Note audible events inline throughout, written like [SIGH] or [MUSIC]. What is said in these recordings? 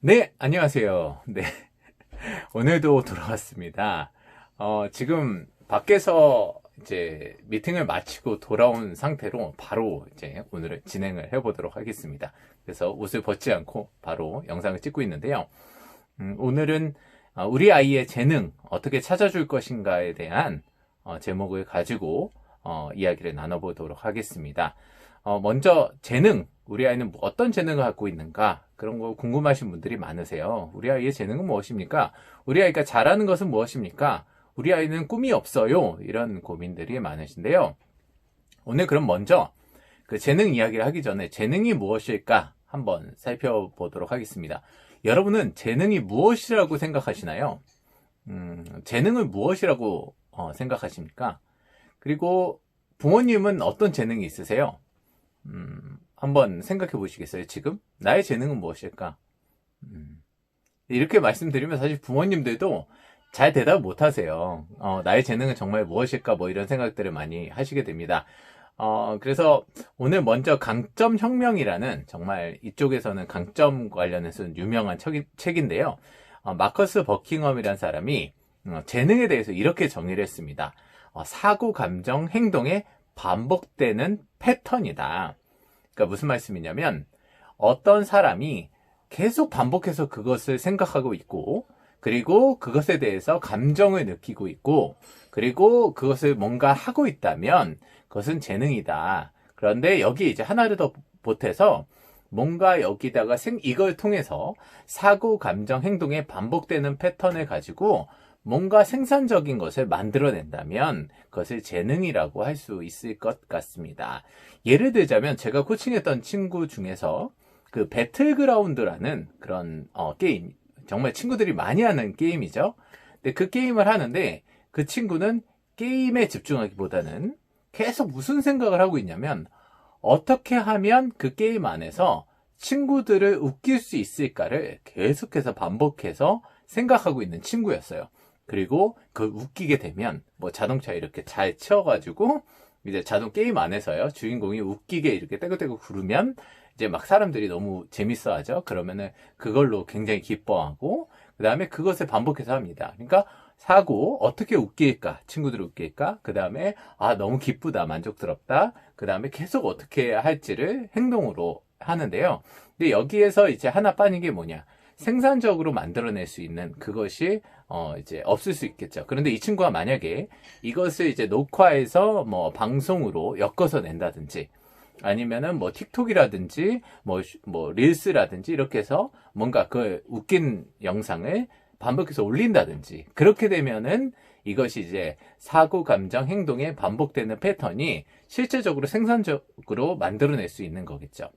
네, 안녕하세요. 네. [LAUGHS] 오늘도 돌아왔습니다. 어, 지금 밖에서 이제 미팅을 마치고 돌아온 상태로 바로 이제 오늘은 진행을 해보도록 하겠습니다. 그래서 옷을 벗지 않고 바로 영상을 찍고 있는데요. 음, 오늘은 어, 우리 아이의 재능 어떻게 찾아줄 것인가에 대한 어, 제목을 가지고 어, 이야기를 나눠보도록 하겠습니다. 어, 먼저 재능, 우리 아이는 뭐 어떤 재능을 갖고 있는가 그런 거 궁금하신 분들이 많으세요. 우리 아이의 재능은 무엇입니까? 우리 아이가 잘하는 것은 무엇입니까? 우리 아이는 꿈이 없어요. 이런 고민들이 많으신데요. 오늘 그럼 먼저 그 재능 이야기를 하기 전에 재능이 무엇일까 한번 살펴보도록 하겠습니다. 여러분은 재능이 무엇이라고 생각하시나요? 음, 재능을 무엇이라고 어, 생각하십니까? 그리고 부모님은 어떤 재능이 있으세요? 음, 한번 생각해 보시겠어요, 지금? 나의 재능은 무엇일까? 음, 이렇게 말씀드리면 사실 부모님들도 잘 대답 못 하세요. 어, 나의 재능은 정말 무엇일까? 뭐 이런 생각들을 많이 하시게 됩니다. 어, 그래서 오늘 먼저 강점 혁명이라는 정말 이쪽에서는 강점 관련해서 유명한 책, 인데요 어, 마커스 버킹엄이라는 사람이 어, 재능에 대해서 이렇게 정의를 했습니다. 어, 사고, 감정, 행동의 반복되는 패턴이다. 그러니까 무슨 말씀이냐면 어떤 사람이 계속 반복해서 그것을 생각하고 있고 그리고 그것에 대해서 감정을 느끼고 있고 그리고 그것을 뭔가 하고 있다면 그것은 재능이다. 그런데 여기 이제 하나를 더 보태서 뭔가 여기다가 생, 이걸 통해서 사고, 감정, 행동에 반복되는 패턴을 가지고 뭔가 생산적인 것을 만들어낸다면 그것을 재능이라고 할 수 있을 것 같습니다. 예를 들자면 제가 코칭했던 친구 중에서 그 배틀그라운드라는 그런 어, 게임 정말 친구들이 많이 하는 게임이죠. 근데 그 게임을 하는데 그 친구는 게임에 집중하기보다는 계속 무슨 생각을 하고 있냐면 어떻게 하면 그 게임 안에서 친구들을 웃길 수 있을까를 계속해서 반복해서 생각하고 있는 친구였어요. 그리고 그 웃기게 되면 뭐 자동차 이렇게 잘 치워가지고 이제 자동 게임 안에서요 주인공이 웃기게 이렇게 떼고떼고 구르면 이제 막 사람들이 너무 재밌어 하죠. 그러면은 그걸로 굉장히 기뻐하고 그 다음에 그것을 반복해서 합니다. 그러니까 사고 어떻게 웃길까 친구들 웃길까 그 다음에 아 너무 기쁘다 만족스럽다 그 다음에 계속 어떻게 할지를 행동으로 하는데요. 근데 여기에서 이제 하나 빠진 게 뭐냐 생산적으로 만들어낼 수 있는 그것이 어 이제 없을 수 있겠죠. 그런데 이 친구가 만약에 이것을 이제 녹화해서 뭐 방송으로 엮어서 낸다든지 아니면은 뭐 틱톡이라든지 뭐, 뭐 릴스라든지 이렇게 해서 뭔가 그 웃긴 영상을 반복해서 올린다든지 그렇게 되면은 이것이 이제 사고, 감정, 행동에 반복되는 패턴이 실제적으로 생산적으로 만들어낼 수 있는 거겠죠.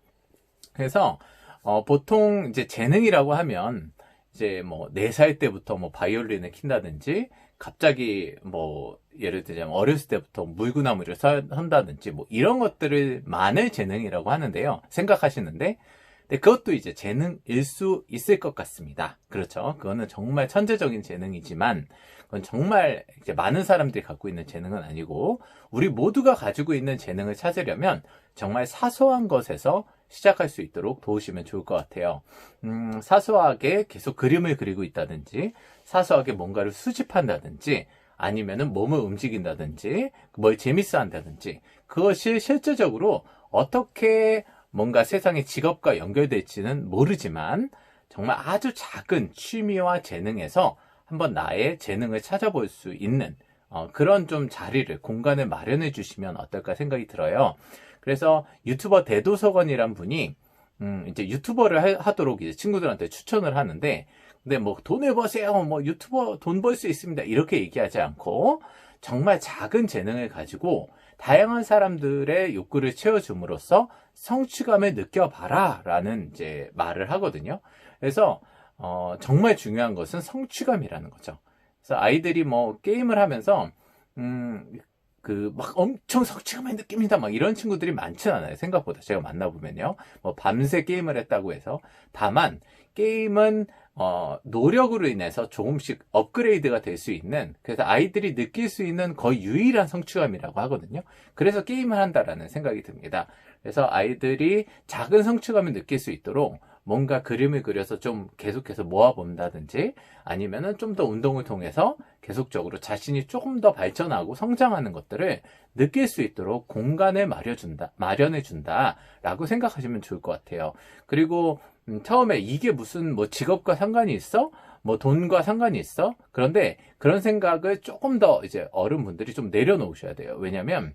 그래서 어, 보통 이제 재능이라고 하면 이제 뭐 4살 때부터 뭐 바이올린을 킨다든지 갑자기 뭐 예를 들자면 어렸을 때부터 물구나무를 선다든지 뭐 이런 것들을 만을 재능이라고 하는데요. 생각하시는데 근데 그것도 이제 재능일 수 있을 것 같습니다. 그렇죠. 그거는 정말 천재적인 재능이지만 그건 정말 이제 많은 사람들이 갖고 있는 재능은 아니고 우리 모두가 가지고 있는 재능을 찾으려면 정말 사소한 것에서 시작할 수 있도록 도우시면 좋을 것 같아요. 음, 사소하게 계속 그림을 그리고 있다든지, 사소하게 뭔가를 수집한다든지, 아니면은 몸을 움직인다든지, 뭘 재밌어 한다든지, 그것이 실제적으로 어떻게 뭔가 세상의 직업과 연결될지는 모르지만, 정말 아주 작은 취미와 재능에서 한번 나의 재능을 찾아볼 수 있는 어, 그런 좀 자리를, 공간을 마련해 주시면 어떨까 생각이 들어요. 그래서 유튜버 대도서관이란 분이 음, 이제 유튜버를 하, 도록 이제 친구들한테 추천을 하는데, 근데 뭐 돈을 버세요, 뭐 유튜버 돈 벌 수 있습니다 이렇게 얘기하지 않고 정말 작은 재능을 가지고 다양한 사람들의 욕구를 채워줌으로써 성취감을 느껴봐라 라는 이제 말을 하거든요. 그래서 어, 정말 중요한 것은 성취감이라는 거죠. 그래서 아이들이 뭐 게임을 하면서 음, 그 막 엄청 성취감을 느낍니다. 막 이런 친구들이 많지 않아요. 생각보다 제가 만나보면요. 뭐 밤새 게임을 했다고 해서 다만 게임은 어, 노력으로 인해서 조금씩 업그레이드가 될 수 있는 그래서 아이들이 느낄 수 있는 거의 유일한 성취감이라고 하거든요. 그래서 게임을 한다라는 생각이 듭니다. 그래서 아이들이 작은 성취감을 느낄 수 있도록 뭔가 그림을 그려서 좀 계속해서 모아본다든지 아니면은 좀 더 운동을 통해서 계속적으로 자신이 조금 더 발전하고 성장하는 것들을 느낄 수 있도록 공간을 마련해준다, 마련해준다라고 생각하시면 좋을 것 같아요. 그리고 음, 처음에 이게 무슨 뭐 직업과 상관이 있어? 뭐 돈과 상관이 있어? 그런데 그런 생각을 조금 더 이제 어른분들이 좀 내려놓으셔야 돼요. 왜냐면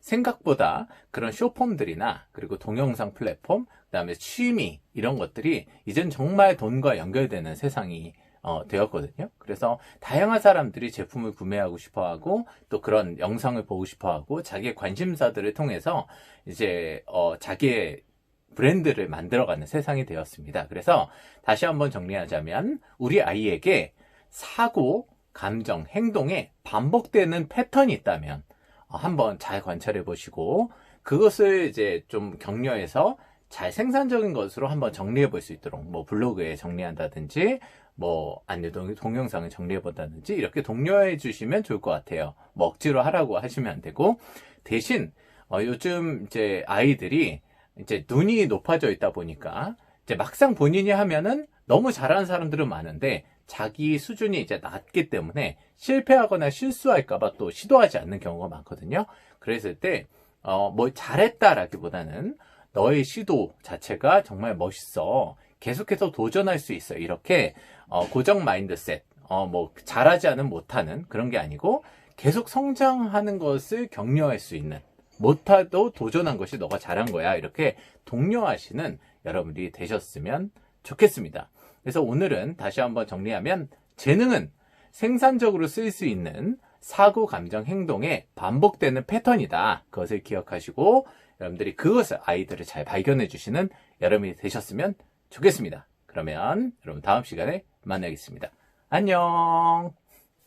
생각보다 그런 쇼폼들이나 그리고 동영상 플랫폼, 그다음에 취미 이런 것들이 이젠 정말 돈과 연결되는 세상이 어, 되었거든요. 그래서 다양한 사람들이 제품을 구매하고 싶어 하고 또 그런 영상을 보고 싶어 하고 자기의 관심사들을 통해서 이제 어, 자기의 브랜드를 만들어가는 세상이 되었습니다. 그래서 다시 한번 정리하자면 우리 아이에게 사고, 감정, 행동에 반복되는 패턴이 있다면 어, 한번 잘 관찰해 보시고 그것을 이제 좀 격려해서 잘 생산적인 것으로 한번 정리해 볼 수 있도록 뭐 블로그에 정리한다든지 뭐 동, 동영상을 정리해 본다든지 이렇게 독려해 주시면 좋을 것 같아요. 뭐 억지로 하라고 하시면 안 되고 대신 어, 요즘 이제 아이들이 이제 눈이 높아져 있다 보니까 이제 막상 본인이 하면은 너무 잘하는 사람들은 많은데 자기 수준이 이제 낮기 때문에 실패하거나 실수할까봐 또 시도하지 않는 경우가 많거든요. 그랬을 때, 어, 뭐 잘했다라기보다는 너의 시도 자체가 정말 멋있어. 계속해서 도전할 수 있어. 이렇게, 어, 고정 마인드셋, 어, 뭐 잘하지 않은 못하는 그런 게 아니고 계속 성장하는 것을 격려할 수 있는 못하도 도전한 것이 너가 잘한 거야. 이렇게 독려하시는 여러분들이 되셨으면 좋겠습니다. 그래서 오늘은 다시 한번 정리하면 재능은 생산적으로 쓸 수 있는 사고, 감정, 행동에 반복되는 패턴이다. 그것을 기억하시고 여러분들이 그것을 아이들을 잘 발견해 주시는 여러분이 되셨으면 좋겠습니다. 그러면 여러분 다음 시간에 만나겠습니다. 안녕!